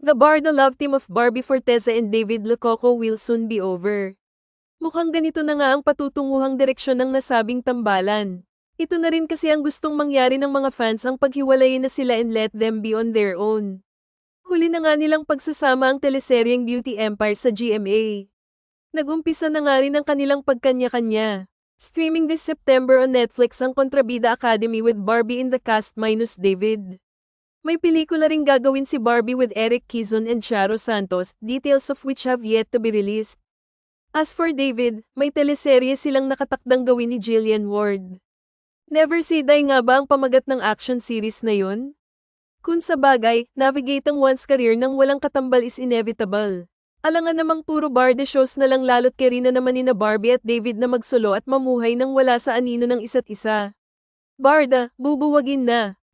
The Barda love team of Barbie Forteza and David Lococo will soon be over. Mukhang ganito na nga ang patutunguhang direksyon ng nasabing tambalan. Ito na rin kasi ang gustong mangyari ng mga fans ang paghiwalayin na sila and let them be on their own. Huli na nga nilang pagsasama ang teleseryeng Beauty Empire sa GMA. Nagumpisa na nga rin ang kanilang pagkanya-kanya. Streaming this September on Netflix ang Kontrabida Academy with Barbie in the cast minus David. May pelikula ring gagawin si Barbie with Eric Kizon and Charo Santos, details of which have yet to be released. As for David, may teleserye silang nakatakdang gawin ni Jillian Ward. Never Say Die nga ba ang pamagat ng action series na yun? Kung sa bagay, navigate ang one's career ng walang katambal is inevitable. Alangan namang puro barde shows na lang lalo't keri na naman ni na Barbie at David na magsolo at mamuhay nang wala sa anino ng isa't isa. Barda, bubuwagin na.